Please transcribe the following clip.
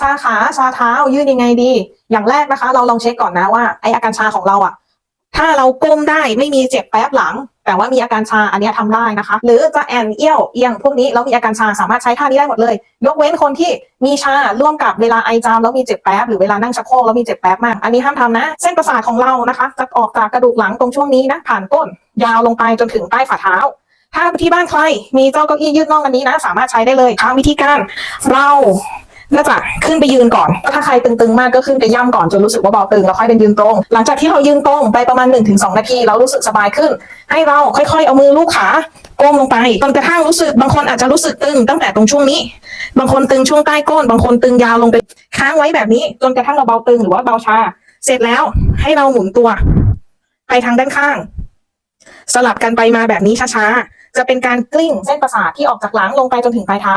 ชาขาชาเท้ายืดยังไงดี อย่างแรกนะคะ เราลองเช็คก่อนนะว่าไออาการชาของเราอะถ้าเราก้มได้ไม่มีเจ็บแป๊บหลัง แต่ว่ามีอาการชาอันนี้ยทำได้นะคะ หรือจะแอนเอี้ยวเอียงพวกนี้แล้วมีอาการชาสามารถใช้ท่านี้ได้หมดเลย ยกเว้นคนที่มีชาร่วมกับเวลาไอจามแล้วมีเจ็บแป๊บหรือเวลานั่งชักโครกแล้วมีเจ็บแป๊บมาก อันนี้ห้ามทำนะ เส้นประสาทของเรานะคะ จะออกจากกระดูกหลังตรงช่วงนี้นะผ่านก้น ยาวลงไปจนถึงใต้ฝ่าเท้า ถ้าที่บ้านใครมีเจ้าเก้าอี้ยืดน่องอันนี้นะ สามารถใช้ได้เลยทางวิธีการเรา ก็จะขึ้นไปยืนก่อน ถ้าใครตึงๆมากก็ขึ้นไปย่ำก่อนจนรู้สึกว่าเบาตึงแล้วค่อยเป็นยืนตรง หลังจากที่เรายืนตรงไปประมาณ 1-2 นาทีแล้วรู้สึกสบายขึ้น ให้เราค่อยๆ เอามือลูบขาก้มลงไปจนกระทั่งรู้สึกบางคนอาจจะรู้สึกตึงตั้งแต่ตรงช่วงนี้ บางคนตึงช่วงใต้ก้น บางคนตึงยาวลงไปค้างไว้แบบนี้ จนกระทั่งเราเบาตึงหรือว่าเบาชา เสร็จแล้วให้เราหมุนตัว ไปทางด้านข้าง สลับกันไปมาแบบนี้ช้าๆจะเป็นการกลิ้งเส้นประสาทที่ออกจากหลังลงไปจนถึงปลายเท้า